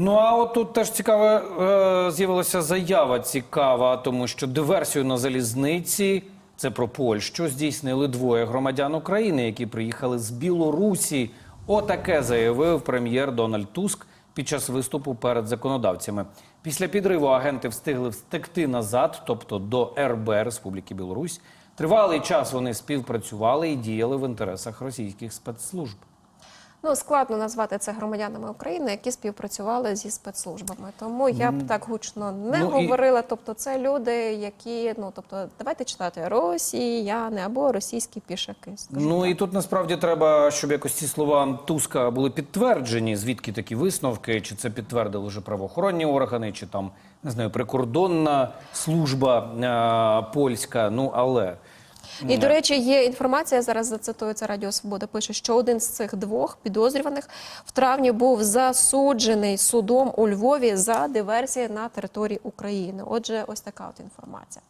Ну а от тут теж цікава е, з'явилася заява цікава, тому що диверсію на залізниці. Це про Польщу здійснили двоє громадян України, які приїхали з Білорусі. Отаке заявив прем'єр Дональд Туск під час виступу перед законодавцями. Після підриву агенти встигли встекти назад, тобто до РБ Республіки Білорусь. Тривалий час вони співпрацювали і діяли в інтересах російських спецслужб. Ну, складно назвати це громадянами України, які співпрацювали зі спецслужбами. Тому я б так гучно не Ну, і- говорила. Тобто, це люди, які ну тобто, давайте читати росіяни або російські пішаки. Ну так. і тут насправді треба, щоб якось ці слова Туска були підтверджені. Звідки такі висновки? Чи це підтвердили вже правоохоронні органи, чи там не знаю, прикордонна служба е, польська. Ну але І до речі, є інформація. Зараз зацитую це Радіо Свобода. Пише, що один з цих двох підозрюваних в травні був засуджений судом у Львові за диверсії на території України. Отже, ось така от інформація.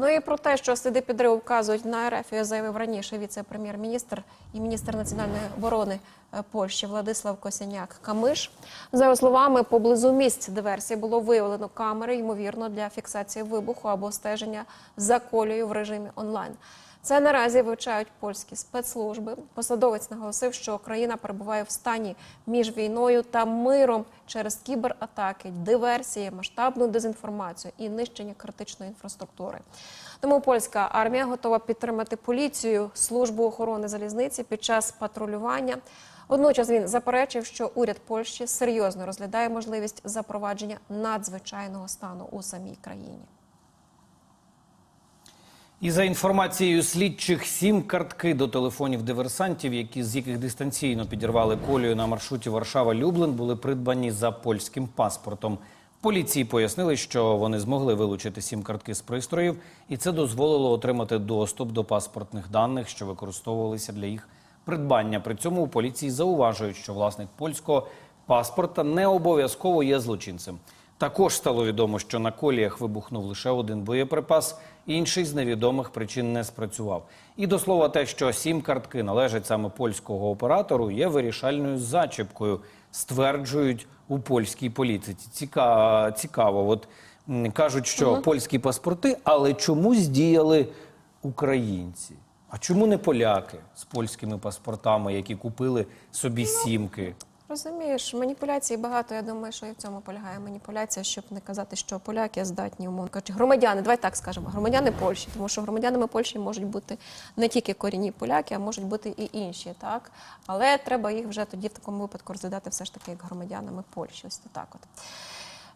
Ну і про те, що сліди підриву вказують на РФ, заявив раніше віце-прем'єр-міністр і міністр національної оборони е, Польщі Владислав Косяняк Камиш. За його словами, поблизу місць диверсії було виявлено камери, ймовірно, для фіксації вибуху або стеження за колією в режимі онлайн. Це наразі вивчають польські спецслужби. Посадовець наголосив, що країна перебуває в стані між війною та миром через кібератаки, диверсії, масштабну дезінформацію і нищення критичної інфраструктури. Тому польська армія готова підтримати поліцію, службу охорони залізниці під час патрулювання. Водночас він заперечив, що уряд Польщі серйозно розглядає можливість запровадження надзвичайного стану у самій країні. І за інформацією слідчих, сім картки до телефонів диверсантів, які з яких дистанційно підірвали колію на маршруті Варшава-Люблин, були придбані за польським паспортом. Поліції пояснили, що вони змогли вилучити сім картки з пристроїв, і це дозволило отримати доступ до паспортних даних, що використовувалися для їх придбання. При цьому у поліції зауважують, що власник польського паспорта не обов'язково є злочинцем. Також стало відомо, що на коліях вибухнув лише один боєприпас, інший з невідомих причин не спрацював. І до слова, те, що сім картки належать саме польського оператору, є вирішальною зачіпкою, стверджують у польській політиці. Цікаво, цікаво. От кажуть, що польські паспорти, але чомусь діяли українці. А чому не поляки з польськими паспортами, які купили собі сімки? Розумієш, маніпуляцій багато. Я думаю, що і в цьому полягає маніпуляція, щоб не казати, що поляки здатні умовно кажучи, громадяни. Давай так скажемо, громадяни Польщі, тому що громадянами Польщі можуть бути не тільки корінні поляки, а можуть бути і інші, так але треба їх вже тоді в такому випадку розглядати все ж таки як громадянами Польщі. Ось так от.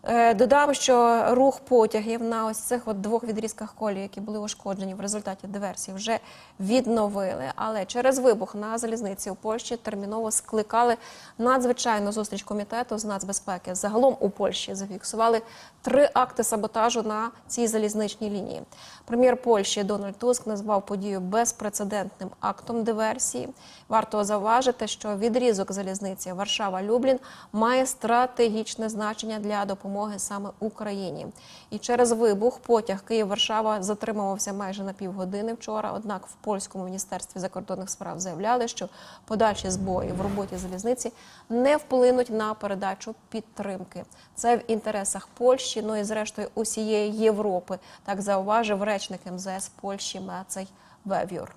Е, Додам, що рух потягів на ось цих от двох відрізках колії, які були ушкоджені в результаті диверсії, вже відновили. Але через вибух на залізниці у Польщі терміново скликали надзвичайну зустріч комітету з нацбезпеки. Загалом у Польщі зафіксували три акти саботажу на цій залізничній лінії. Прем'єр Польщі Дональд Туск назвав подію безпрецедентним актом диверсії. Варто зауважити, що відрізок залізниці Варшава-Люблін має стратегічне значення для допомоги саме Україні. І через вибух потяг Київ-Варшава затримувався майже на півгодини вчора. Однак в польському міністерстві закордонних справ заявляли, що подальші збої в роботі залізниці не вплинуть на передачу підтримки. Це в інтересах Польщі, ну і зрештою усієї Європи. Так зауважив речник МЗС Польщі Мецей Вевюр.